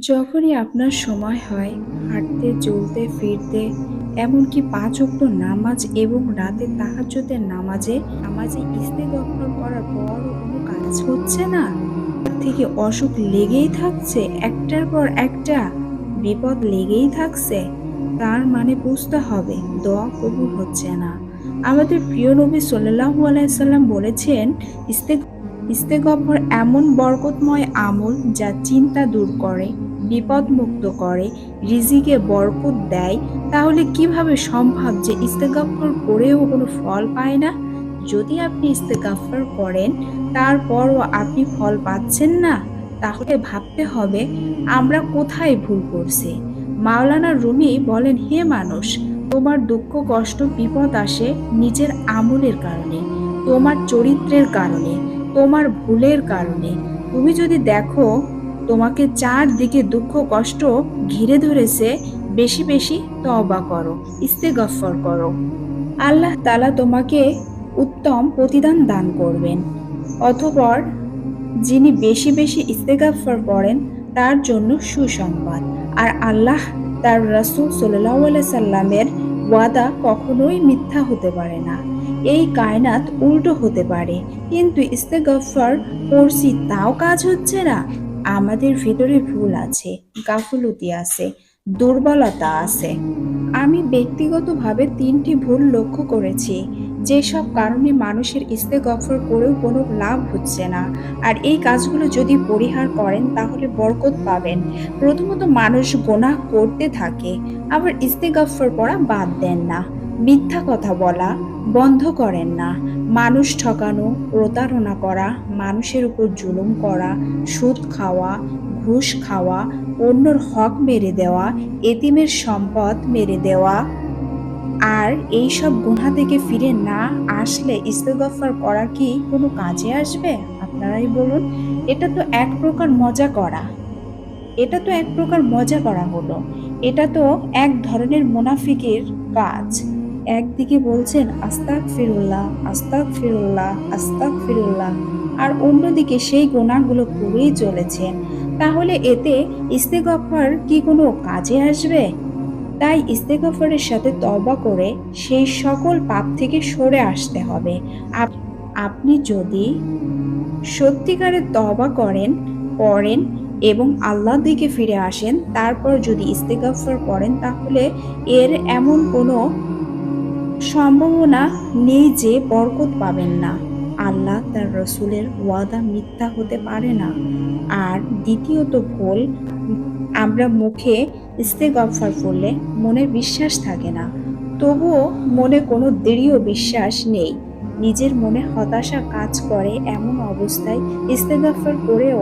যখনই আপনার সময় হয়, হাঁটতে, চলতে, ফিরতে, এমনকি পাঁচ ওয়াক্ত নামাজ এবং রাতে তাহাজ্জুদের নামাজে নামাজে ইস্তেগফার করার পর কোনো কাজ হচ্ছে না? থেকে অসুখ লেগেই থাকছে, একটার পর একটা। বিপদ লেগেই থাকছে, তার মানে বুঝতে হবে, দোয়া কবুল হচ্ছে না। আমাদের প্রিয় নবী সাল্লাল্লাহু আলাইহি সাল্লাম বলেছেন ইস্তে ইস্তেগফর এমন বরকতময় আমল যা চিন্তা দূর করে বিপদ মুক্ত করে, রিজিকে বরকত দেয়, তাহলে কীভাবে সম্ভব যে ইস্তেগফর করেও কোনো ফল পায় না? যদি আপনি ইস্তেগফর করেন, তারপরও আপনি ফল পাচ্ছেন না, তাহলে ভাবতে হবে, আমরা কোথায় ভুল করছি? মাওলানা রুমি বলেন, হে মানুষ, তোমার দুঃখ, কষ্ট, বিপদ আসে নিজের আমলের কারণে, তোমার চরিত্রের কারণে। তোমার ভুলের কারণে। তুমি যদি দেখো, তোমাকে চারদিকে দুঃখ, কষ্ট ঘিরে ধরেছে, বেশি বেশি তওবা করো, ইস্তেগফর করো। আল্লাহ তালা তোমাকে উত্তম প্রতিদান দান করবেন। অথপর যিনি বেশি বেশি ইস্তেগফর করেন, তার জন্য সুসংবাদ। আর আল্লাহ তার রাসূল আলাইহি সাল্লামের ওয়াদা কখনোই মিথ্যা হতে পারে না। এই কায়নাত উল্টো হতে পারে। কিন্তু ইস্তেগফার পড়ছি তাও কাজ হচ্ছে না। আমাদের ভিতরে ভুল আছে, গাফলতি আছে, দুর্বলতা আছে। আমি ব্যক্তিগতভাবে তিনটি ভুল লক্ষ্য করেছি। যেসব কারণে মানুষের ইস্তেগফর করেও কোনো লাভ হচ্ছে না। আর এই কাজগুলো যদি পরিহার করেন, তাহলে বরকত পাবেন। প্রথমত মানুষ গোনাহ করতে থাকে, আবার ইস্তেগফর পড়া বাদ দেন না। মিথ্যা কথা বলা বন্ধ করেন না। মানুষ ঠকানো, প্রতারণা করা, মানুষের উপর জুলুম করা, সুদ খাওয়া, ঘুষ খাওয়া, অন্যর হক মেরে দেওয়া, এতিমের সম্পদ মেরে দেওয়া আর এই সব গুণা থেকে ফিরে না আসলে ইস্তেগফার করা কি কোনো কাজে আসবে? আপনারাই বলুন, এটা তো এক প্রকার মজা করা। এটা তো এক প্রকার মজা করা হলো। এটা তো এক ধরনের মুনাফিকের কাজ। একদিকে বলছেন আস্তাক ফিরুল্লাহ আস্তাক ফিরুল্লাহ আস্তাক ফিরুল্লাহ আর অন্যদিকে সেই গোনাগুলো করেই চলেছেন। তাহলে এতে ইস্তেগফার কি কোনো কাজে আসবে? তাই ইস্তেগফারের সাথে তবা করে সেই সকল পাপ থেকে সরে আসতে হবে। আপ- আপনি যদি সত্যিকারে তবা করেন, পড়েন এবং আল্লাহর দিকে ফিরে আসেন, তারপর যদি ইস্তেগফার করেন, তাহলে এর এমন কোনো সম্ভাবনা নেই যে বরকত পাবেন না। আল্লাহ তার রসুলের ওয়াদা মিথ্যা হতে পারে না। আর দ্বিতীয়ত ভুল আমরা মুখে ইস্তেগফার করলে মনে বিশ্বাস থাকে না। তবুও মনে কোনো দৃঢ় বিশ্বাস নেই। নিজের মনে হতাশা কাজ করে এমন অবস্থায় ইস্তেগফার করেও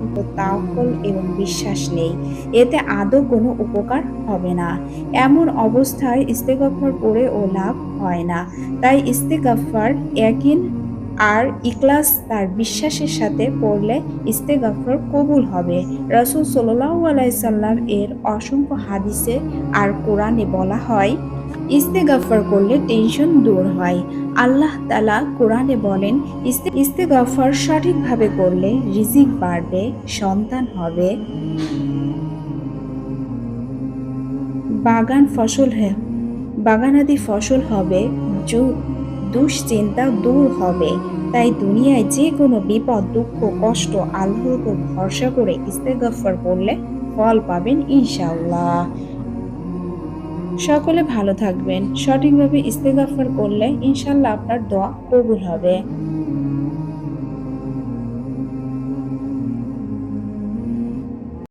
উপর তাওয়াক্কুল এবং বিশ্বাস নেই। এতে আদৌ কোনো উপকার হবে না। এমন অবস্থায় ইস্তেগফার করেও লাভ হয় না। তাই ইস্তেগফার একিন আর ইকলাস তার বিশ্বাসের সাথে পড়লে ইস্তেগফার কবুল হবে। রাসূল সাল্লাম এর অসংখ্য হাদিসে আর কোরআনে বলা হয়, ইস্তেগফার করলে টেনশন দূর হয়। আল্লাহ তালা কোরআনে বলেন, ইস্তে, ইস্তেগফার সঠিকভাবে করলে রিজিক বাড়বে, সন্তান হবে। বাগান ফসল বাগানাদি ফসল হবে, যু- দুশ্চিন্তা দূর হবে। তাই দুনিয়ায় যে কোনো বিপদ, দুঃখ, কষ্ট, আল্লাহর উপর ভরসা করে ইস্তেগফার করলে ফল পাবেন ইনশাল্লাহ সকলে ভালো থাকবেন। সঠিকভাবে ইস্তেগফার করলে ইনশাল্লাহ আপনার দোয়া কবুল হবে।